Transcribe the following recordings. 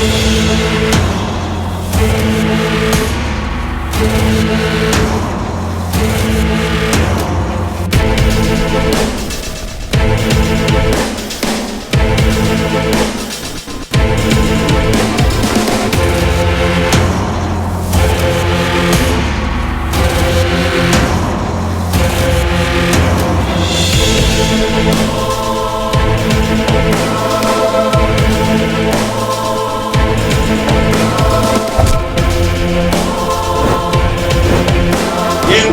We'll be right.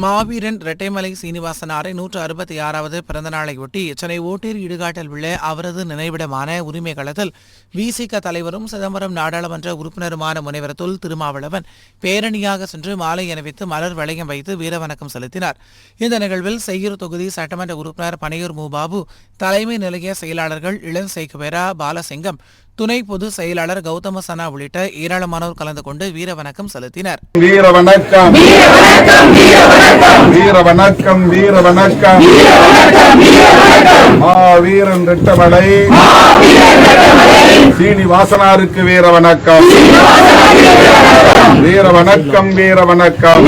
மாவீரன் இரட்டைமலை சீனிவாசனாரை நூற்று அறுபத்தி ஆறாவது பிறந்த நாளையொட்டி சென்னை ஓட்டேரி இடுகாட்டில் உள்ள அவரது நினைவிடமான உரிமை களத்தில் விசிக தலைவரும் சிதம்பரம் நாடாளுமன்ற உறுப்பினருமான முனைவர் தொல் திருமாவளவன் பேரணியாக சென்று மாலை அணிவித்து மலர் வளையம் வைத்து வீரவணக்கம் செலுத்தினார். இந்த நிகழ்வில் செய்யூர் தொகுதி சட்டமன்ற உறுப்பினர் பனையூர் மூபாபு தலைமை நிலைய செயலாளர்கள் இளம் சேகுவேரா பாலசிங்கம் துணை பொதுச் செயலாளர் கௌதம சனா உள்ளிட்ட ஏராளமானோர் கலந்து கொண்டு வீரவணக்கம் செலுத்தினர். வீர வணக்கம். வீர வணக்கம் வீர வணக்கம். மா வீரன் ரெட்டமலை. சீனிவாசனாருக்கு வீர வணக்கம். வீர வணக்கம் வீர வணக்கம்.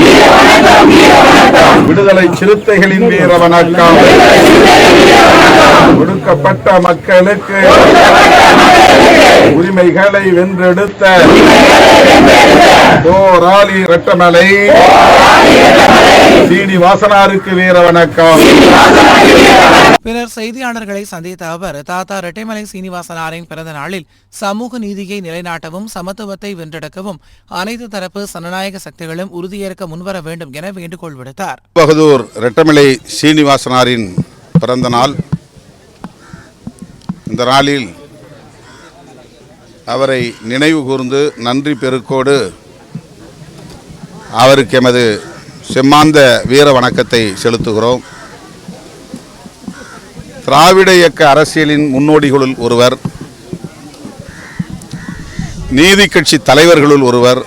விடுதலை சிறுத்தைகளின் வீர வணக்கம். ஒடுக்கப்பட்ட மக்களுக்கு உரிமைகளை வென்றெடுத்த போராளி ரெட்டமலை. சீனிவாசனாருக்கு வீர வணக்கம். பின்னர் செய்தியாளர்களை சந்தித்த அவர் தாத்தா இரட்டைமலை சீனிவாசனாரின் பிறந்த நாளில் சமூக நீதியை நிலைநாட்டவும் சமத்துவத்தை வென்றெடுக்கவும் அனைத்து தரப்பு சனநாயக சக்திகளும் உறுதியேற்க முன்வர வேண்டும் என வேண்டுகோள் விடுத்தார். பகதூர் ரெட்டமலை சீனிவாசனாரின் பிறந்த நாள். இந்த நாளில் அவரை நினைவு கூர்ந்து நன்றி பெருக்கோடு அவருக்கு எமது செம்மாந்த வீர வணக்கத்தை செலுத்துகிறோம். திராவிட இயக்க அரசியலின் முன்னோடிகளுள் ஒருவர் நீதி கட்சி தலைவர்களுள் ஒருவர்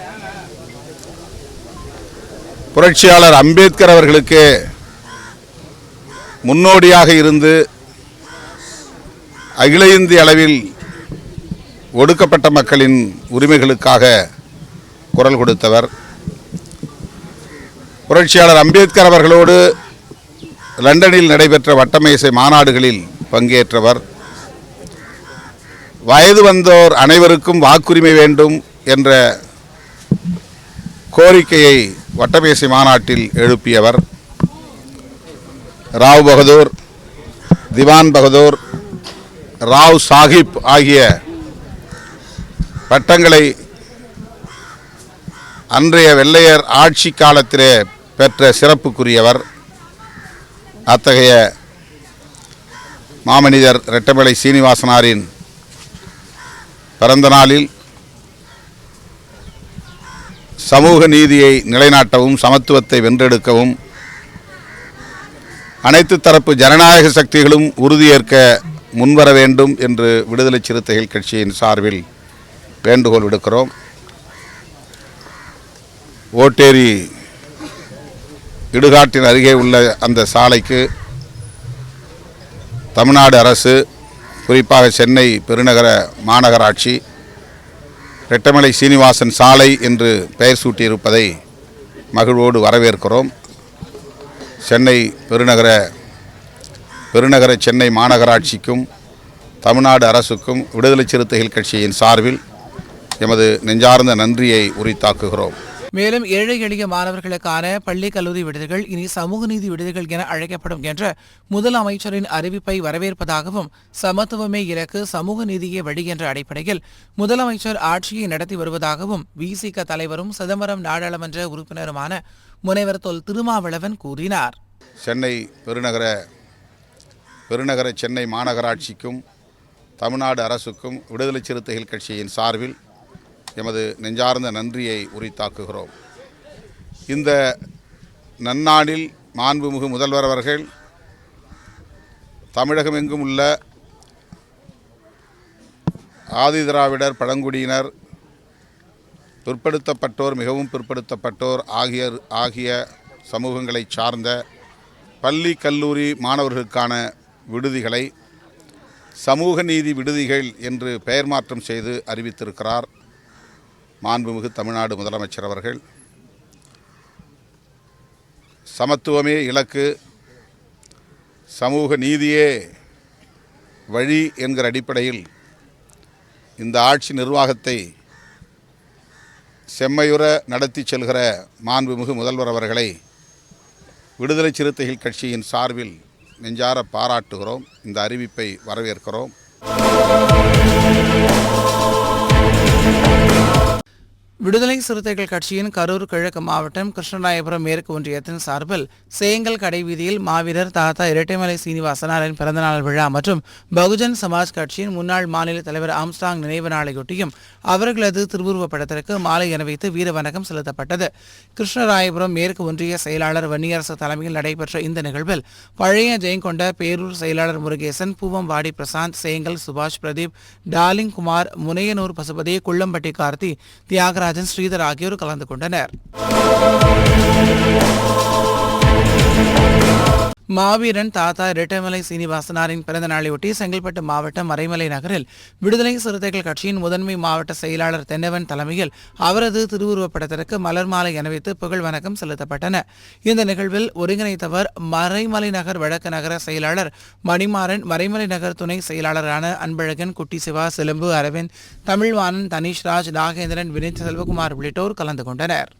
புரட்சியாளர் அம்பேத்கர் அவர்களுக்கு முன்னோடியாக இருந்து அகில இந்திய அளவில் ஒடுக்கப்பட்ட மக்களின் உரிமைகளுக்காக குரல் கொடுத்தவர் புரட்சியாளர் அம்பேத்கர் அவர்களோடு லண்டனில் நடைபெற்ற வட்டமேசை மாநாடுகளில் பங்கேற்றவர். வயது வந்தோர் அனைவருக்கும் வாக்குரிமை வேண்டும் என்ற கோரிக்கையை வட்டமேசை மாநாட்டில் எழுப்பியவர். ராவ் பகதூர் திவான் பகதூர் ராவ் சாஹிப் ஆகிய பட்டங்களை அன்றைய வெள்ளையர் ஆட்சி காலத்திலே பெற்ற சிறப்புக்குரியவர் அத்தகைய மாமனிதர் ரெட்டமலை சீனிவாசனாரின் பிறந்த நாளில் சமூக நீதியை நிலைநாட்டவும் சமத்துவத்தை வென்றெடுக்கவும் அனைத்து தரப்பு ஜனநாயக சக்திகளும் உறுதியேற்க முன்வர வேண்டும் என்று விடுதலை சிறுத்தைகள் கட்சியின் சார்பில் வேண்டுகோள் விடுக்கிறோம். ஓட்டேரி இடுகாட்டின் அருகே உள்ள அந்த சாலைக்கு தமிழ்நாடு அரசு குறிப்பாக சென்னை பெருநகர மாநகராட்சி ரெட்டமலை சீனிவாசன் சாலை என்று பெயர் சூட்டியிருப்பதை மகிழ்வோடு வரவேற்கிறோம். சென்னை பெருநகர பெருநகர சென்னை மாநகராட்சிக்கும் தமிழ்நாடு அரசுக்கும் விடுதலை சிறுத்தைகள் கட்சியின் சார்பில் எமது நெஞ்சார்ந்த நன்றியை உரித்தாக்குகிறோம். மேலும் ஏழை எளிய மாணவர்களுக்கான பள்ளி கல்லூரி விடுதிகள் இனி சமூக நீதி விடுதிகள் என அழைக்கப்படும் என்ற முதலமைச்சரின் அறிவிப்பை வரவேற்பதாகவும் சமத்துவமே இலக்கு சமூக நீதியே வழி என்ற அடிப்படையில் முதலமைச்சர் ஆட்சியை நடத்தி வருவதாகவும் விசிக தலைவரும் சிதம்பரம் நாடாளுமன்ற உறுப்பினருமான முனைவர் தொல் திருமாவளவன் கூறினார். சென்னை பெருநகர பெருநகர சென்னை மாநகராட்சிக்கும் தமிழ்நாடு அரசுக்கும் விடுதலை சிறுத்தைகள் கட்சியின் சார்பில் எமது நெஞ்சார்ந்த நன்றியை உரித்தாக்குகிறோம். இந்த நன்னாளில் மாண்புமிகு முதல்வர் அவர்கள் தமிழகமெங்கும் உள்ள ஆதிதிராவிடர் பழங்குடியினர் பிற்படுத்தப்பட்டோர் மிகவும் பிற்படுத்தப்பட்டோர் ஆகிய ஆகிய சமூகங்களை சார்ந்த பள்ளி கல்லூரி மாணவர்களுக்கான விடுதிகளை சமூக நீதி விடுதிகள் என்று பெயர் மாற்றம் செய்து அறிவித்திருக்கிறார். மாண்புமிகு தமிழ்நாடு முதலமைச்சர் அவர்கள் சமத்துவமே இலக்கு சமூக நீதியே வழி என்கிற அடிப்படையில் இந்த ஆட்சி நிர்வாகத்தை செம்மையுற நடத்தி செல்கிற மாண்புமிகு முதல்வர் அவர்களை விடுதலை சிறுத்தைகள் கட்சியின் சார்பில் நெஞ்சார பாராட்டுகிறோம். இந்த அறிவிப்பை வரவேற்கிறோம். விடுதலை சிறுத்தைகள் கட்சியின் கரூர் கிழக்கு மாவட்டம் கிருஷ்ணராயபுரம் மேற்கு ஒன்றியத்தின் சார்பில் சேங்கல் கடைவீதியில் மாவீரர் தாத்தா இரட்டைமலை சீனிவாசனாரின் பிறந்தநாள் விழா மற்றும் பகுஜன் சமாஜ் கட்சியின் முன்னாள் மாநில தலைவர் ஆம்ஸ்டாங் நினைவு நாளையொட்டியும் அவர்களது திருவுருவப் படத்திற்கு மாலை அணிவித்து வீர வணக்கம் செலுத்தப்பட்டது. கிருஷ்ணராயபுரம் மேற்கு ஒன்றிய செயலாளர் வன்னியரசு தலைமையில் நடைபெற்ற இந்த நிகழ்வில் பழைய ஜெயங்கொண்ட பேரூர் செயலாளர் முருகேசன் பூவம்பாடி பிரசாந்த் சேங்கல் சுபாஷ் பிரதீப் டாலிங் குமார் முனையனூர் பசுபதி குள்ளம்பட்டி கார்த்தி நடராஜன் ஸ்ரீதர் ஆகியோர் கலந்து கொண்டனர். மாவீரன் தாத்தா இரட்டைமலை சீனிவாசனாரின் பிறந்த நாளையொட்டி செங்கல்பட்டு மாவட்டம் மறைமலை நகரில் விடுதலை சிறுத்தைகள் கட்சியின் முதன்மை மாவட்ட செயலாளர் தென்னவன் தலைமையில் அவரது திருவுருவப் படத்திற்கு மலர் மாலை அணிவித்து புகழ் வணக்கம் செலுத்தப்பட்டன. இந்த நிகழ்வில் ஒருங்கிணைத்தவர் மறைமலை நகர் வடக்கு நகர செயலாளர் மணிமாறன் மறைமலை நகர் துணை செயலாளரான அன்பழகன் குட்டி சிவா சிலம்பு அரவிந்த் தமிழ்வாணன் தனிஷ்ராஜ் நாகேந்திரன் வினித் செல்வகுமார் உள்ளிட்டோர் கலந்து கொண்டனர்.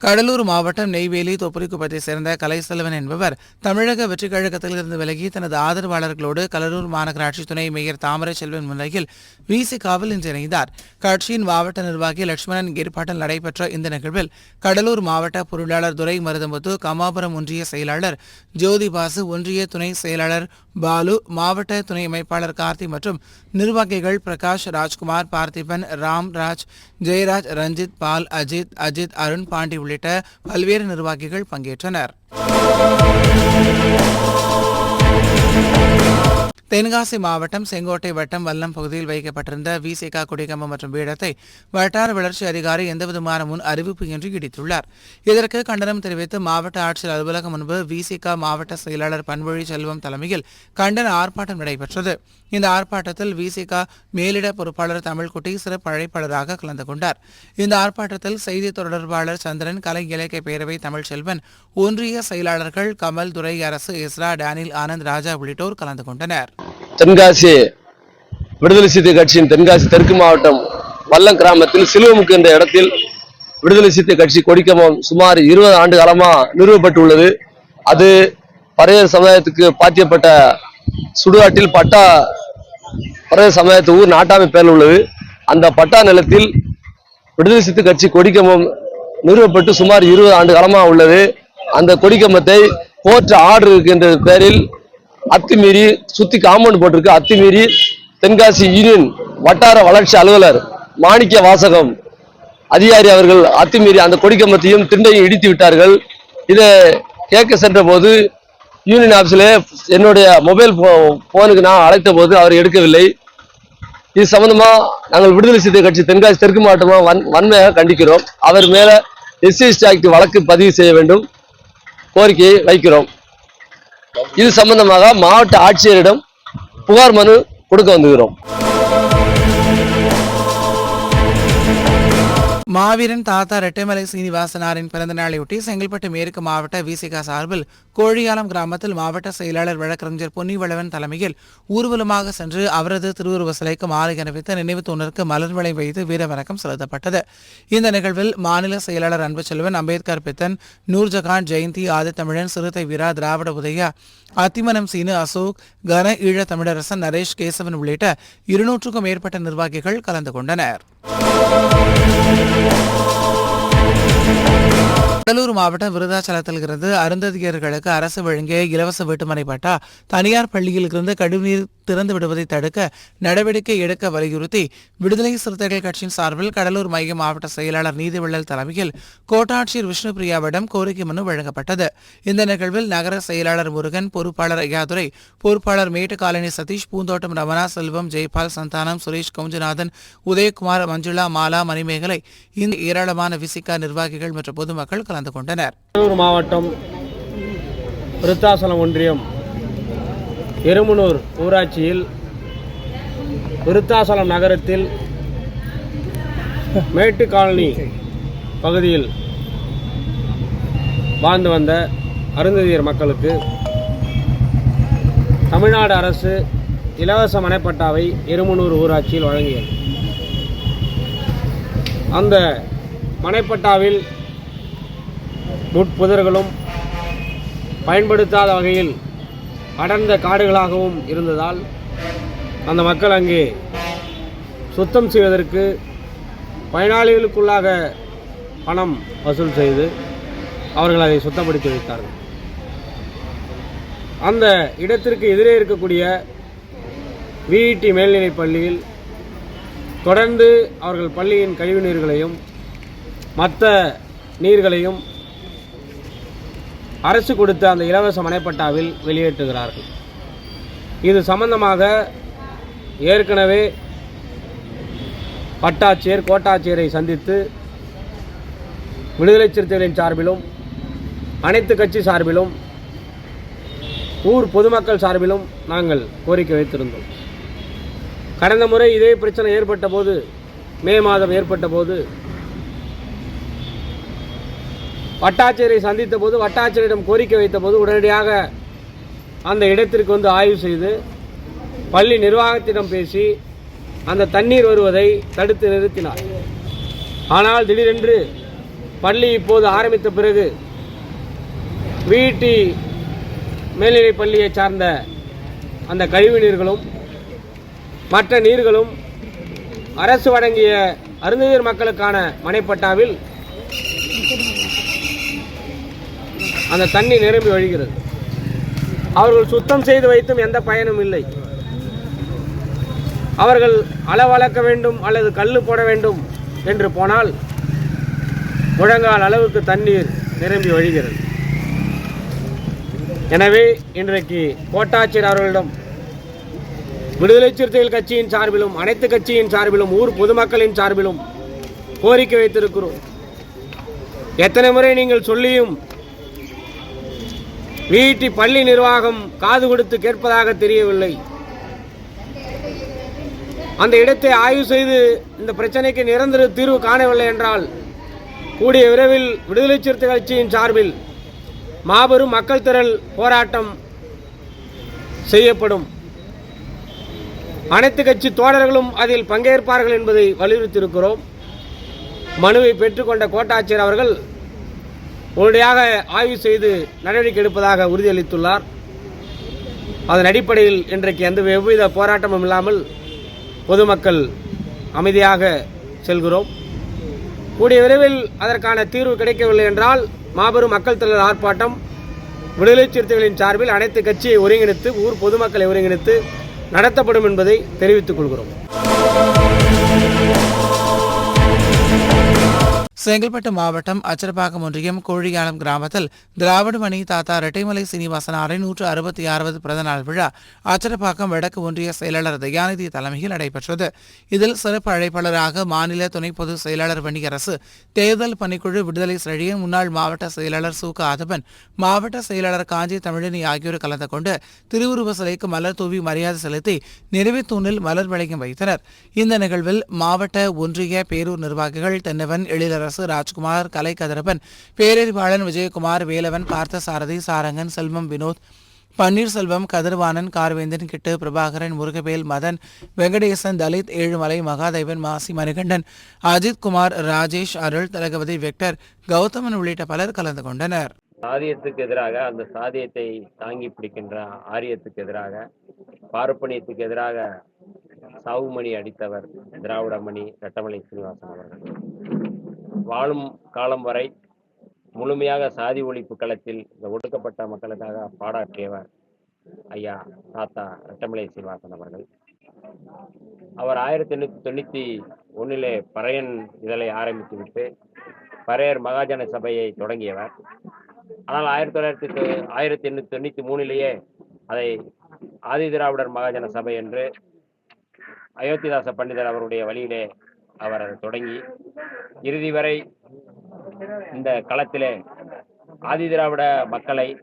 கடலூர் மாவட்டம் நெய்வேலி தொப்புரிக்குப்பத்தை சேர்ந்த கலைசெல்வன் என்பவர் தமிழக வெற்றிக் கழகத்திலிருந்து விலகி தனது ஆதரவாளர்களோடு கடலூர் மாநகராட்சி துணை மேயர் தாமரை செல்வன் முன்னிலையில் விசிகாவில் இன்று இணைந்தார். கட்சியின் மாவட்ட நிர்வாகி லட்சுமணன் ஏற்பாட்டில் நடைபெற்ற இந்த நிகழ்வில் கடலூர் மாவட்ட பொருளாளர் துரை மருதமுத்து கமாபுரம் ஒன்றிய செயலாளர் ஜோதிபாசு ஒன்றிய துணை செயலாளர் பாலு மாவட்ட துணை அமைப்பாளர் கார்த்தி மற்றும் நிர்வாகிகள் பிரகாஷ் ராஜ்குமார் பார்த்திபன் ராம்ராஜ் ஜெயராஜ் ரஞ்சித் பால் அஜித் அஜித் அருண் பாண்டி உள்ளிட்ட பல்வேறு நிர்வாகிகள் பங்கேற்றனர். தென்காசி மாவட்டம் செங்கோட்டை வட்டம் வல்லம் பகுதியில் வைக்கப்பட்டிருந்த விசேகா குடிகம்பம் மற்றும் பீடத்தை வட்டார வளர்ச்சி அதிகாரி எந்தவிதமான முன் அறிவிப்பு என்று இடித்துள்ளார். இதற்கு கண்டனம் தெரிவித்து மாவட்ட ஆட்சியர் அலுவலகம் முன்பு விசேகா மாவட்ட செயலாளர் பன்வழி செல்வம் தலைமையில் கண்டன ஆர்ப்பாட்டம் நடைபெற்றது. இந்த ஆர்ப்பாட்டத்தில் விசிகா மேலிட பொறுப்பாளர் தமிழ்குட்டி சிறப்பு அழைப்பாளராக கலந்து கொண்டார். இந்த ஆர்ப்பாட்டத்தில் செய்தி தொடர்பாளர் சந்திரன் கலை இலக்கிய பேரவை தமிழ்ச்செல்வன் ஒன்றிய செயலாளர்கள் கமல் துரை அரசு இஸ்ரா டேனில் ஆனந்த் ராஜா உள்ளிட்டோர் கலந்து கொண்டனர். தென்காசி விடுதலை சிறுத்தை கட்சியின் தென்காசி தெற்கு மாவட்டம் வல்லம் கிராமத்தில் சிலுவமுக்கு என்ற இடத்தில் விடுதலை சிறுத்தை கட்சி கொடிக்கமம் சுமார் இருபது ஆண்டு காலமாக நிறுவப்பட்டுள்ளது. அது பறையர் சமுதாயத்துக்கு பாத்தியப்பட்ட சுடுகாட்டில் பட்டா பரத சமுதாயத்து ஊர் நாட்டாமை பேரில் உள்ளது. அந்த பட்டா நிலத்தில் விடுதலை சித்து கட்சி கொடிக்கம்பம் நிறுவப்பட்டு சுமார் இருபது ஆண்டு காலமாக உள்ளது. அந்த கொடிக்கம்பத்தை கோர்ட் ஆர்டர் இருக்கின்ற பேரில் அத்துமீறி சுத்தி காம்பவுண்ட் போட்டிருக்கு. அத்துமீறி தென்காசி யூனியன் வட்டார வளர்ச்சி அலுவலர் மாணிக்க வாசகம் அதிகாரி அவர்கள் அத்துமீறி அந்த கொடிக்கம்பத்தையும் திண்டையும் இடித்து விட்டார்கள். இதை கேட்க சென்ற போது யூனியன் ஆஃபீஸில் என்னுடைய மொபைல் போ போனுக்கு நான் அழைத்த போது அவர் எடுக்கவில்லை. இது சம்பந்தமாக நாங்கள் விடுதலை சிறுத்தை கட்சி தென்காசி தெற்கு மாவட்டமாக வன் வன்மையாக கண்டிக்கிறோம். அவர் மேலே எஸ்சிஎஸ்டி ஆக்ட் வழக்கு பதிவு செய்ய வேண்டும். கோரிக்கையை வைக்கிறோம். இது சம்பந்தமாக மாவட்ட ஆட்சியரிடம் புகார் மனு கொடுக்க வந்துகிறோம். மாவீரன் தாத்தா ரெட்டைமலை சீனிவாசனாரின் பிறந்த நாளையொட்டி செங்கல்பட்டு மேற்கு மாவட்ட விசிகா சார்பில் கோழியாலம் கிராமத்தில் மாவட்ட செயலாளர் வழக்கறிஞர் பொன்னிவளவன் தலைமையில் ஊர்வலமாக சென்று அவரது திருவுருவ சிலைக்கு மாலை அணிவித்து நினைவு தூணருக்கு மலர்வளை வைத்து வீரவணக்கம் செலுத்தப்பட்டது. இந்த நிகழ்வில் மாநில செயலாளர் அன்புச்செல்வன் அம்பேத்கர் பித்தன் நூர்ஜகான் ஜெயந்தி ஆதித்தமிழன் சிறுத்தை வீரா திராவிட உதயா அத்திமனம் சீனு அசோக் கன ஈழ தமிழரசன் நரேஷ் கேசவன் உள்ளிட்ட இருநூற்றுக்கும் மேற்பட்ட நிர்வாகிகள் கலந்து கொண்டனர். We'll. கடலூர் மாவட்டம் விருதாச்சலத்தில் இருந்து அருந்ததியர்களுக்கு அரசு வழங்கிய இலவச வீட்டுமனை பட்டா தனியார் பள்ளியில் இருந்து கழிவுநீர் திறந்து விடுவதை தடுக்க நடவடிக்கை எடுக்க வலியுறுத்தி விடுதலை சிறுத்தைகள் கட்சியின் சார்பில் கடலூர் மைய மாவட்ட செயலாளர் நீதிவள்ளல் தலைமையில் கோட்டாட்சியர் விஷ்ணுபிரியாவிடம் கோரிக்கை மனு வழங்கப்பட்டது. இந்த நிகழ்வில் நகர செயலாளர் முருகன் பொறுப்பாளர் ஐயாதுரை பொறுப்பாளர் மேட்டுக்காலனி சதீஷ் பூந்தோட்டம் ரமணா செல்வம் ஜெய்பால் சந்தானம் சுரேஷ் கவுஞ்சநாதன் உதயகுமார் மஞ்சுளா மாலா மணிமேகலை இந்த ஏராளமான விசிகா நிர்வாகிகள் மற்றும் பொதுமக்கள் கலந்து கொண்டனர். கடலூர் மாவட்டம் விருத்தாசலம் ஒன்றியம் எருமனூர் ஊராட்சியில் விருத்தாசலம் நகரத்தில் மேட்டு காலனி பகுதியில் வாழ்ந்து வந்த அருந்ததியர் மக்களுக்கு தமிழ்நாடு அரசு இலவச மனைப்பட்டாவை எருமனூர் ஊராட்சியில் வழங்கியது. அந்த மனைப்பட்டாவில் முட்புதர்களும் பயன்படுத்தாத வகையில் அடர்ந்த காடுகளாகவும் இருந்ததால் அந்த மக்கள் அங்கே சுத்தம் செய்வதற்கு பயனாளிகளுக்குள்ளாக பணம் வசூல் செய்து அவர்கள் அதை சுத்தப்படுத்தி வைத்தார்கள். அந்த இடத்திற்கு எதிரே இருக்கக்கூடிய விஇடி மேல்நிலைப் பள்ளியில் தொடர்ந்து அவர்கள் பள்ளியின் கழிவு நீர்களையும் மற்ற நீர்களையும் அரசு கொடுத்த அந்த இலவச மனைப்பட்டாவில் வெளியேற்றுகிறார்கள். இது சம்பந்தமாக ஏற்கனவே பட்டாட்சியர் கோட்டாட்சியரை சந்தித்து விடுதலை சிறுத்தைகளின் சார்பிலும் அனைத்து கட்சி சார்பிலும் ஊர் பொதுமக்கள் சார்பிலும் நாங்கள் கோரிக்கை வைத்திருந்தோம். கடந்த முறை இதே பிரச்சனை ஏற்பட்ட போது மே மாதம் ஏற்பட்ட போது வட்டாட்சியரை சந்தித்த போது வட்டாட்சியரிடம் கோரிக்கை வைத்த போது உடனடியாக அந்த இடத்திற்கு வந்து ஆய்வு செய்து பள்ளி நிர்வாகத்திடம் பேசி அந்த தண்ணீர் வருவதை தடுத்து நிறுத்தினார். ஆனால் திடீரென்று பள்ளி இப்போது ஆரம்பித்த பிறகு வீட்டி மேல்நிலைப் பள்ளியை சார்ந்த அந்த கழிவு நீர்களும் மற்ற நீர்களும் அரசு வழங்கிய அருந்ததியர் மக்களுக்கான மனைப்பட்டாவில் அந்த தண்ணி நிரம்பி வழிகிறது. அவர்கள் சுத்தம் செய்து வைத்தும் எந்த பயனும் இல்லை. அவர்கள் அளவளக்க வேண்டும் அல்லது கல் போட வேண்டும் என்று போனால் முழங்கால் அளவுக்கு தண்ணீர் நிரம்பி வழிகிறது. எனவே இன்றைக்கு கோட்டாட்சியர் அவர்களிடம் விடுதலை சிறுத்தைகள் கட்சியின் சார்பிலும் அனைத்து கட்சியின் சார்பிலும் ஊர் பொதுமக்களின் சார்பிலும் கோரிக்கை வைத்திருக்கிறோம். எத்தனை முறை நீங்கள் சொல்லியும் வீட்டி பள்ளி நிர்வாகம் காது கொடுத்து கேட்பதாக தெரியவில்லை. அந்த இடத்தை ஆய்வு செய்து இந்த பிரச்சனைக்கு நிரந்தர தீர்வு காணவில்லை என்றால் கூடிய விரைவில் விடுதலை சிறுத்தை கட்சியின் சார்பில் மாபெரும் மக்கள் திரள் போராட்டம் செய்யப்படும். அனைத்து கட்சி தோழர்களும் அதில் பங்கேற்பார்கள் என்பதை வலியுறுத்தியிருக்கிறோம். மனுவை பெற்றுக்கொண்ட கோட்டாட்சியர் அவர்கள் உடனடியாக ஆய்வு செய்து நடவடிக்கை எடுப்பதாக உறுதியளித்துள்ளார். அதன் அடிப்படையில் இன்றைக்கு எந்த எவ்வித போராட்டமும் இல்லாமல் பொதுமக்கள் அமைதியாக செல்கிறோம். கூடிய விரைவில் அதற்கான தீர்வு கிடைக்கவில்லை என்றால் மாபெரும் மக்கள் தலைவர் ஆர்ப்பாட்டம் விடுதலை சிறுத்தைகளின் சார்பில் அனைத்து கட்சியை ஒருங்கிணைத்து ஊர் பொதுமக்களை ஒருங்கிணைத்து நடத்தப்படும் என்பதை தெரிவித்துக் கொள்கிறோம். செங்கல்பட்டு மாவட்டம் அச்சரப்பாக்கம் ஒன்றியம் கோழியாளம் கிராமத்தில் திராவிட மணி தாத்தா ரெட்டைமலை சீனிவாசனாரின் நூற்று அறுபத்தி ஆறாவது பிறந்தநாள் விழா அச்சரப்பாக்கம் வடக்கு ஒன்றிய செயலாளர் தயாநிதி தலைமையில் நடைபெற்றது. இதில் சிறப்பு அழைப்பாளராக மாநில துணை பொதுச் செயலாளர் வணிகரசு தேர்தல் பணிக்குழு விடுதலை செழியன் முன்னாள் மாவட்ட செயலாளர் சு. காதபன் மாவட்ட செயலாளர் காஞ்சி தமிழினி ஆகியோர் கலந்து கொண்டு திருவுருவ சிலைக்கு மலர் தூவி மரியாதை செலுத்தி நிறைவு தூணில் மலர் வளையம் வைத்தனர். இந்த நிகழ்வில் மாவட்ட ஒன்றிய பேரூர் நிர்வாகிகள் தென்னவன் எழிலரசு ராஜ்குமார் கலை கதிரவன் பேரறிவாளன் விஜயகுமார் வேலவன் பார்த்தசாரதி சாரங்கன் செல்வம் வினோத் பன்னீர்செல்வம் கதிர்வாணன் கார்வேந்தன் கிட்டு பிரபாகரன் முருகவேல் மதன் வெங்கடேசன் தலித் ஏழுமலை மகாதேவன் மாசி மணிகண்டன் அஜித்குமார் ராஜேஷ் அருள் தலகவதி வெக்டர் கௌதமன் உள்ளிட்ட பலர் கலந்து கொண்டனர். சாதியத்துக்கு எதிராக அந்த சாதியத்தை தாங்கி பிடிக்கின்ற ஆரியத்துக்கு எதிராக பார்ப்பனியத்துக்கு எதிராக சாவுமணி அடித்தவர் திராவிடமணி ரட்டமலை சீனிவாசன் அவர்கள். வாழும் காலம் வரை முழுமையாக சாதி ஒழிப்பு களத்தில் இந்த ஒடுக்கப்பட்ட மக்களுக்காக பாடாற்றியவர் ஐயா தாத்தா ரட்டமலை சீனிவாசன் அவர்கள். அவர் ஆயிரத்தி எண்ணூற்றி தொண்ணூற்றி ஒன்றிலே பறையன் இதழை ஆரம்பித்து விட்டு பறையர் மகாஜன சபையை தொடங்கியவர். ஆனால் ஆயிரத்தி தொள்ளாயிரத்தி ஆயிரத்தி எண்ணூற்றி தொண்ணூற்றி மூணிலேயே அதை ஆதி திராவிடர் மகாஜன சபை என்று அயோத்திதாச பண்டிதர் அவருடைய வழியிலே அவர் அதை தொடங்கி இறுதி வரை இந்த களத்திலே ஆதி திராவிட மக்களை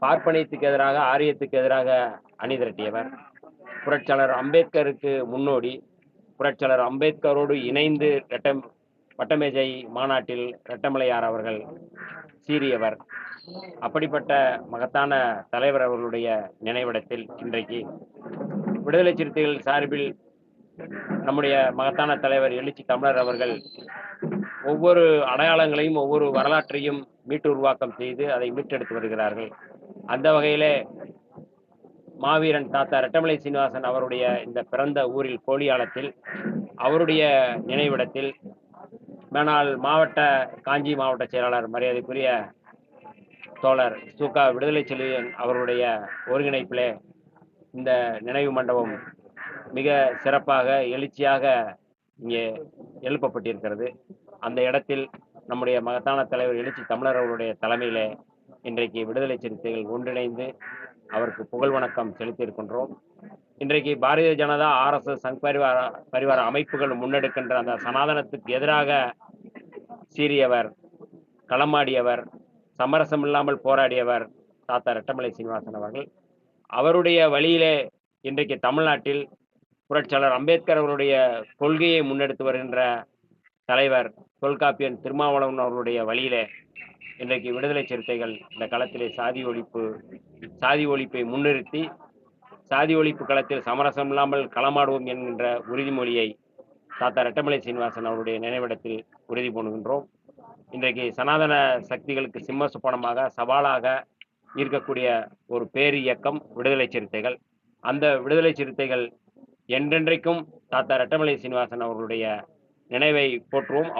பார்ப்பனியத்துக்கு எதிராக ஆரியத்துக்கு எதிராக அணி திரட்டியவர். புரட்சியாளர் அம்பேத்கருக்கு முன்னோடி புரட்சியாளர் அம்பேத்கரோடு இணைந்து ரெட்டம் பட்டமேஜை மாநாட்டில் ரெட்டமலையார் அவர்கள் சீரியவர் அப்படிப்பட்ட மகத்தான தலைவர் அவர்களுடைய நினைவிடத்தில் இன்றைக்கு விடுதலை சிறுத்தைகள் சார்பில் நம்முடைய மகத்தான தலைவர் எழுச்சி தமிழர் அவர்கள் ஒவ்வொரு அடையாளங்களையும் ஒவ்வொரு வரலாற்றையும் மீட்டு உருவாக்கம் செய்து அதை மீட்டெடுத்து வருகிறார்கள். அந்த வகையிலே மாவீரன் தாத்தா ரெட்டமலை சீனிவாசன் அவருடைய இந்த பிறந்த ஊரில் கோழியாளத்தில் அவருடைய நினைவிடத்தில் மேனால் மாவட்ட காஞ்சி மாவட்ட செயலாளர் மரியாதைக்குரிய தோழர் சுகா விடுதலை செல்வியன் அவருடைய ஒருங்கிணைப்பிலே இந்த நினைவு மண்டபம் மிக சிறப்பாக எழுச்சியாக இங்கே எழுப்பப்பட்டிருக்கிறது. அந்த இடத்தில் நம்முடைய மகத்தான தலைவர் எழுச்சி தமிழர் அவருடைய தலைமையிலே இன்றைக்கு விடுதலை சிறுத்தைகள் ஒன்றிணைந்து அவருக்கு புகழ் வணக்கம் செலுத்தியிருக்கின்றோம். இன்றைக்கு பாரதிய ஜனதா ஆர்எஸ்எஸ் சங் பரிவார பரிவார அமைப்புகள் முன்னெடுக்கின்ற அந்த சனாதனத்துக்கு எதிராக சீறியவர் களமாடியவர் சமரசம் இல்லாமல் போராடியவர் தாத்தா ரெட்டமலை சீனிவாசன் அவர்கள். அவருடைய வழியிலே இன்றைக்கு தமிழ்நாட்டில் புரட்சியாளர் அம்பேத்கர் அவருடைய கொள்கையை முன்னெடுத்து வருகின்ற தலைவர் தொல்காப்பியன் திருமாவளவன் அவருடைய வழியிலே இன்றைக்கு விடுதலை சிறுத்தைகள் இந்த களத்திலே சாதி ஒழிப்பு சாதி ஒழிப்பை முன்னிறுத்தி சாதி ஒழிப்பு களத்தில் சமரசம் இல்லாமல் களமாடுவோம் என்கின்ற உறுதிமொழியை தாத்தா ரெட்டமலை சீனிவாசன் அவருடைய நினைவிடத்தில் உறுதி பூணுகின்றோம் இன்றைக்கு சனாதன சக்திகளுக்கு சிம்ம சுப்பனமாக சவாலாக இருக்கக்கூடிய ஒரு பேர் இயக்கம் விடுதலை சிறுத்தைகள். அந்த விடுதலை சிறுத்தைகள் என்றென்றைக்கும் தாத்தா ரெட்டமலை சீனிவாசன் அவர்களுடைய நினைவை போற்றுவோம்.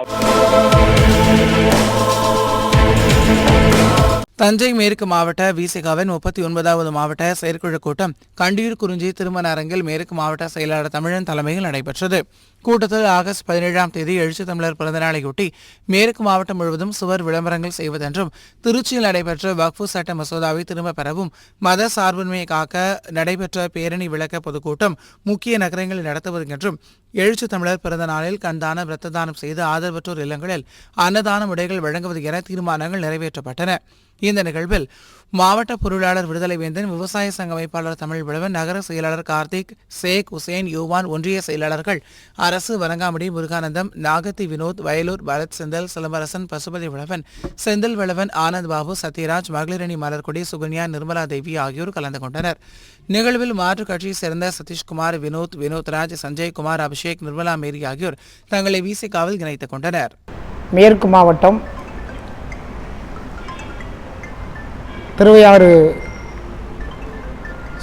தஞ்சை மேற்கு மாவட்ட விசிகாவின் முப்பத்தி ஒன்பதாவது மாவட்ட செயற்குழு கூட்டம் கண்டியூர் குறிஞ்சி திருமண அரங்கில் மேற்கு மாவட்ட செயலாளர் தமிழன் தலைமையில் நடைபெற்றது. கூட்டத்தில் ஆகஸ்ட் பதினேழாம் தேதி எழுச்சி தமிழர் பிறந்தநாளையொட்டி மேற்கு மாவட்டம் முழுவதும் சுவர் விளம்பரங்கள் செய்வதென்றும் திருச்சியில் நடைபெற்ற வக்ஃபு சட்ட மசோதாவை திரும்பப் பெறவும் மத சார்பின்மையை காக்க நடைபெற்ற பேரணி விளக்க பொதுக்கூட்டம் முக்கிய நகரங்களில் நடத்துவது என்றும் எழுச்சி தமிழர் பிறந்த நாளில் கண்தானம் இரத்த தானம் செய்து ஆதரவற்றோர் இல்லங்களில் அன்னதானம் உடைகள் வழங்குவது என தீர்மானங்கள் நிறைவேற்றப்பட்டன. இந்த நிகழ்வில் மாவட்ட பொருளாளர் விடுதலை வேந்தன் விவசாய சங்க அமைப்பாளர் தமிழ் விழவன் நகர செயலாளர் கார்த்திக் சேக் உசேன் யுவான் ஒன்றிய செயலாளர்கள் அரசு வரங்காமடி முருகானந்தம் நாகத்தி வினோத் வயலூர் பரத் செந்தல் சிலம்பரசன் பசுபதி விழவன் செந்தில் விளவன் ஆனந்த் பாபு சத்யராஜ் மகளிரணி மலர்கொடி சுகன்யா நிர்மலா தேவி ஆகியோர் கலந்து கொண்டனர். நிகழ்வில் மாற்றுக் கட்சியை சேர்ந்த சதீஷ்குமார் வினோத் வினோத்ராஜ் சஞ்சய் குமார் அபிஷேக் நிர்மலா மேரி ஆகியோர் தங்களை விசிகாவில் இணைத்துக் கொண்டனர். மேற்கு மாவட்டம் திருவையாறு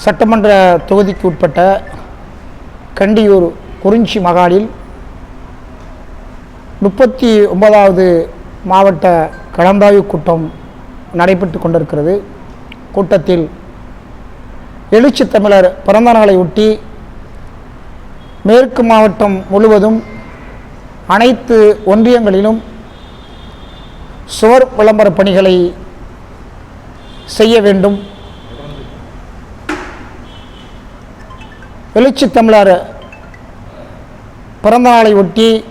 சட்டமன்ற தொகுதிக்கு உட்பட்ட கண்டியூர் குறிஞ்சி மகாலில் முப்பத்தி ஒன்பதாவது மாவட்ட கலந்தாய்வு கூட்டம் நடைபெற்று கொண்டிருக்கிறது. கூட்டத்தில் எழுச்சி தமிழர் பிறந்த நாளை ஒட்டி மேற்கு மாவட்டம் முழுவதும் அனைத்து ஒன்றியங்களிலும் சுவர் விளம்பர பணிகளை செய்ய வேண்டும். எழுச்சி தமிழர் பிறந்த நாளை ஒட்டி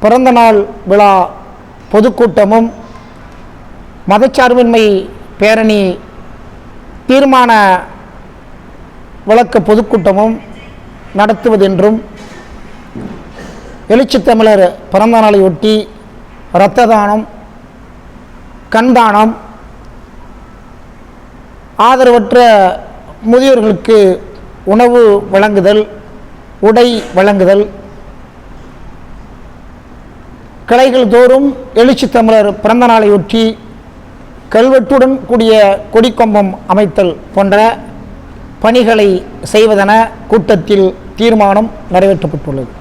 பிறந்த நாள் விழா பொதுக்கூட்டமும் மதச்சார்பின்மை பேரணி தீர்மான விளக்க பொதுக்கூட்டமும் நடத்துவதென்றும் எழுச்சி தமிழர் பிறந்த நாளை ஒட்டி இரத்த தானம் கண்தானம் ஆதரவற்ற முதியோர்களுக்கு உணவு வழங்குதல் உடை வழங்குதல். கிளைகள் தோறும் எழுச்சி தமிழர் பிறந்த நாளையொட்டி கல்வெட்டுடன் கூடிய கொடிக்கொம்பம் அமைத்தல் போன்ற பணிகளை செய்வதென கூட்டத்தில் தீர்மானம் நிறைவேற்றப்பட்டுள்ளது.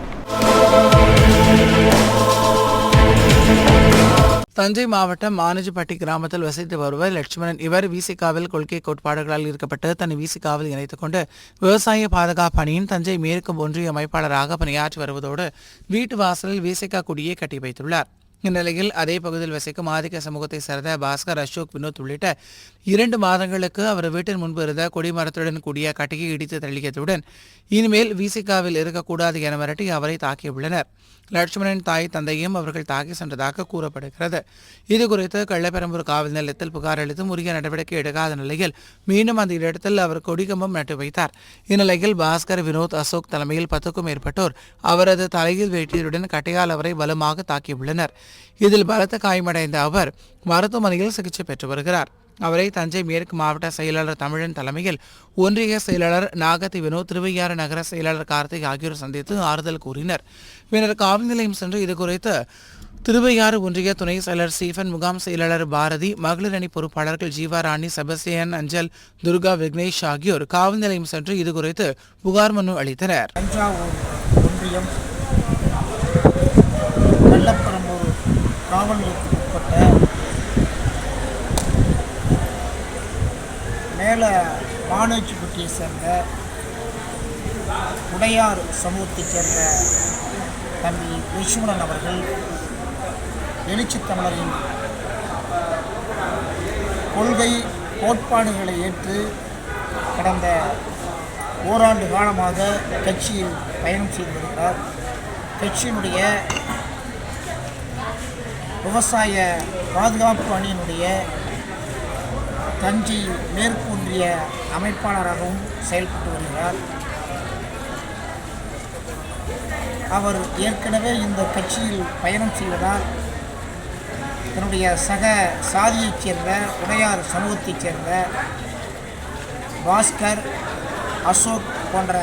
தஞ்சை மாவட்டம் மானஜிப்பட்டி கிராமத்தில் வசித்து வருவர் லட்சுமணன். இவர் விசிகாவில் கொள்கை கோட்பாடுகளால் ஈர்க்கப்பட்டு தன்னை விசிகாவில் இணைத்துக் கொண்டு விவசாய பாதுகாப்பு அணியின் தஞ்சை மேற்கு ஒன்றிய அமைப்பாளராக பணியாற்றி வருவதோடு வீட்டு வாசலில் விசிகா கொடியை கட்டி வைத்துள்ளார். இந்நிலையில் அதே பகுதியில் வசிக்கும் ஆதிக்க சமூகத்தை சேர்ந்த பாஸ்கர் அசோக் வினோத் உள்ளிட்ட இரண்டு மாதங்களுக்கு அவர் வீட்டின் முன்பு இருந்த கொடிமரத்துடன் கூடிய கட்டியை இடித்து தள்ளியதுடன் இனிமேல் விசிகாவில் இருக்கக்கூடாது என மிரட்டி அவரை தாக்கியுள்ளனர். லட்சுமணன் தாய் தந்தையும் அவர்கள் தாக்கி சென்றதாக கூறப்படுகிறது. இதுகுறித்து கள்ளப்பெரம்பூர் காவல் நிலையத்தில் புகார் அளித்தும் உரிய நடவடிக்கை எடுக்காத நிலையில் மீண்டும் அந்த இடத்தில் அவர் கொடிகம்பம் நட்டு வைத்தார். இந்நிலையில் பாஸ்கர் வினோத் அசோக் தலைமையில் பத்துக்கும் மேற்பட்டோர் அவரது தலையில் வெட்டியதுடன் கட்டையால் அவரை பலமாக தாக்கியுள்ளனர். இதில் பலத்த காயமடைந்த அவர் மருத்துவமனையில் சிகிச்சை பெற்று வருகிறார். அவரை தஞ்சை மேற்கு மாவட்ட செயலாளர் தமிழன் தலைமையில் ஒன்றிய செயலாளர் நாகத்தி வினோத் திருவையாறு நகர செயலாளர் கார்த்திக் ஆகியோர் சந்தித்து ஆறுதல் கூறினர். பின்னர் காவல் நிலையம் சென்று இதுகுறித்து திருவையாறு ஒன்றிய துணை செயலர் ஸ்டீஃபன் முகாம் செயலாளர் பாரதி மகளிர் அணி பொறுப்பாளர்கள் ஜீவா ராணி செபஸ்டியன் அஞ்சல் துர்கா விக்னேஷ் ஆகியோர் காவல் நிலையம் சென்று இதுகுறித்து புகார் மனு அளித்தனர். ஒன்றியம் காவல் மேல மானேச்சிப்பட்டியை சேர்ந்த உடையார் சமூகத்தைச் சேர்ந்த தம்பி லட்சுமணன் அவர்கள் எழுச்சி தமிழரின் கொள்கை கோட்பாடுகளை ஏற்று கடந்த ஓராண்டு காலமாக கட்சியில் பயணம் செய்து வருகிறார். கட்சியினுடைய விவசாய பாதுகாப்பு அணியினுடைய தஞ்சை மேற்கூன்றிய அமைப்பாளராகவும் செயல்பட்டு வருகிறார். அவர் ஏற்கனவே இந்த கட்சியில் பயணம் செய்வதால் தன்னுடைய சக சாதியைச் சேர்ந்த உடையார் சமூகத்தைச் சேர்ந்த பாஸ்கர் அசோக் போன்ற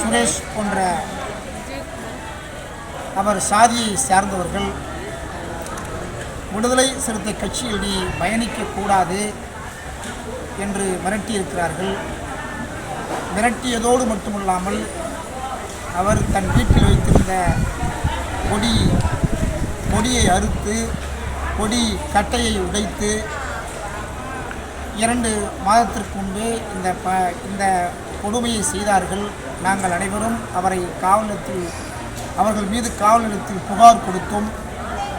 சுரேஷ் போன்ற அவர் சாதியை சார்ந்தவர்கள் விடுதலை சிறுத்தை கட்சியில் நீ பயணிக்கக்கூடாது என்று மிரட்டியிருக்கிறார்கள். மிரட்டியதோடு மட்டுமல்லாமல் அவர் தன் வீட்டில் வைத்திருந்த கொடி கொடியை அறுத்து கொடி கட்டையை உடைத்து இரண்டு மாதத்திற்கு முன்பே இந்த ப இந்த கொடுமையை செய்தார்கள். நாங்கள் அனைவரும் அவரை காவல் நிலையத்தில் அவர்கள் மீது காவல் நிலையத்தில் புகார் கொடுத்தோம்.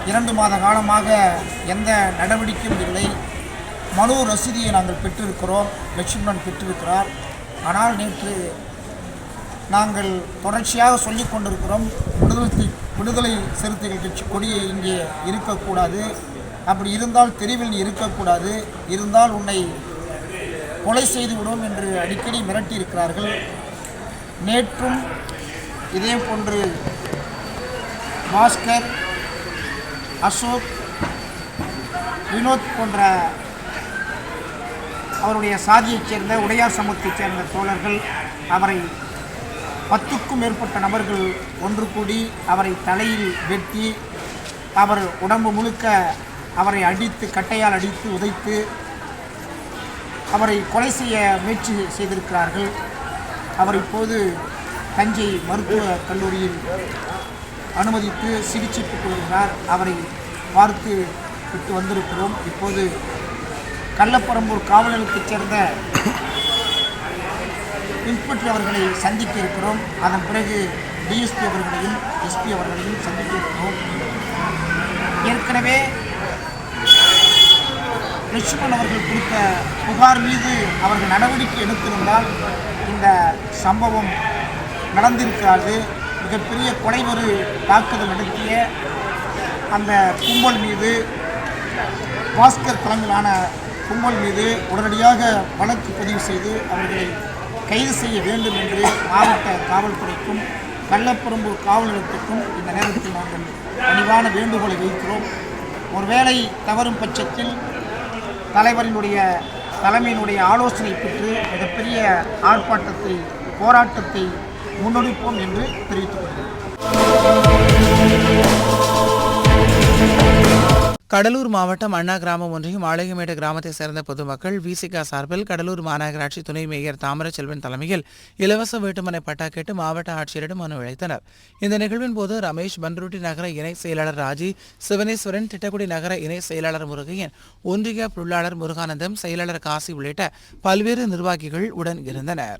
இரண்டு மாத காலமாக எந்த நடவடிக்கையும் இல்லை. மனு ரசீதியை நாங்கள் பெற்றிருக்கிறோம். லட்சுமணன் பெற்றிருக்கிறார். ஆனால் நேற்று நாங்கள் தொடர்ச்சியாக சொல்லிக் கொண்டிருக்கிறோம். விடுதலை விடுதலை சிறுத்தைகள் கட்சி கொடியை இங்கே இருக்கக்கூடாது. அப்படி இருந்தால் தெருவில் இருக்கக்கூடாது. இருந்தால் உன்னை கொலை செய்து விடும் என்று அடிக்கடி மிரட்டியிருக்கிறார்கள். நேற்றும் இதே போன்று பாஸ்கர் அசோக் வினோத் போன்ற அவருடைய சாதியைச் சேர்ந்த உடையார் சமூகத்தைச் சேர்ந்த தோழர்கள் அவரை பத்துக்கும் மேற்பட்ட நபர்கள் ஒன்று கூடி அவரை தலையில் வெட்டி அவர் உடம்பு முழுக்க அவரை அடித்து கட்டையால் அடித்து உதைத்து அவரை கொலை செய்ய முயற்சி செய்திருக்கிறார்கள். அவர் இப்போது தஞ்சை மருத்துவ கல்லூரியில் அனுமதித்து சிகிச்சை பெற்றுள்ளார் அவரை பார்த்து விட்டு வந்திருக்கிறோம். இப்போது கள்ளப்பரம்பூர் காவல் நிலையத்தைச் சேர்ந்த இன்ஸ்பெக்டர் அவர்களை சந்திக்க இருக்கிறோம். அதன் பிறகு டிஎஸ்பி அவர்களையும் எஸ்பி அவர்களையும் சந்திக்க இருக்கிறோம். ஏற்கனவே லட்சுமண் அவர்கள் கொடுத்த புகார் மீது அவர்கள் நடவடிக்கை எடுத்திருந்தால் இந்த சம்பவம் நடந்திருக்காது. மிகப்பெரிய கொலைவரு தாக்குதல் நடத்திய அந்த கும்பல் மீது பாஸ்கர் தலைமையிலான கும்பல் மீது உடனடியாக வழக்கு பதிவு செய்து அவர்களை கைது செய்ய வேண்டும் என்று மாவட்ட காவல்துறைக்கும் கள்ளப்பெரும்பூர் காவல் நிலையத்துக்கும் இந்த நேரத்தில் நாங்கள் பணிவான வேண்டுகோளை வைக்கிறோம். ஒருவேளை தவறும் பட்சத்தில் தலைவரினுடைய தலைமையினுடைய ஆலோசனை பெற்று மிகப்பெரிய ஆர்ப்பாட்டத்தை போராட்டத்தை முன்னெடுப்போம் என்று தெரிவித்துக் கொள்கிறேன். கடலூர் மாவட்டம் அண்ணா கிராமம் ஒன்றியம் ஆலயமேடு கிராமத்தைச் சேர்ந்த பொதுமக்கள் விசிகா சார்பில் கடலூர் மாநகராட்சி துணை மேயர் தாமரச்செல்வன் தலைமையில் இலவச வீட்டுமனை பட்டா கேட்டு மாவட்ட ஆட்சியரிடம் மனு அளித்தனர். இந்த நிகழ்வின் போது ரமேஷ் பன்ருட்டி நகர இணை செயலாளர் ராஜி சிவனேஸ்வரன் திட்டக்குடி நகர இணை செயலாளர் முருகையன் ஒன்றிய பொருளாளர் முருகானந்தம் செயலாளர் காசி உள்ளிட்ட பல்வேறு நிர்வாகிகள் உடன் இருந்தனர்.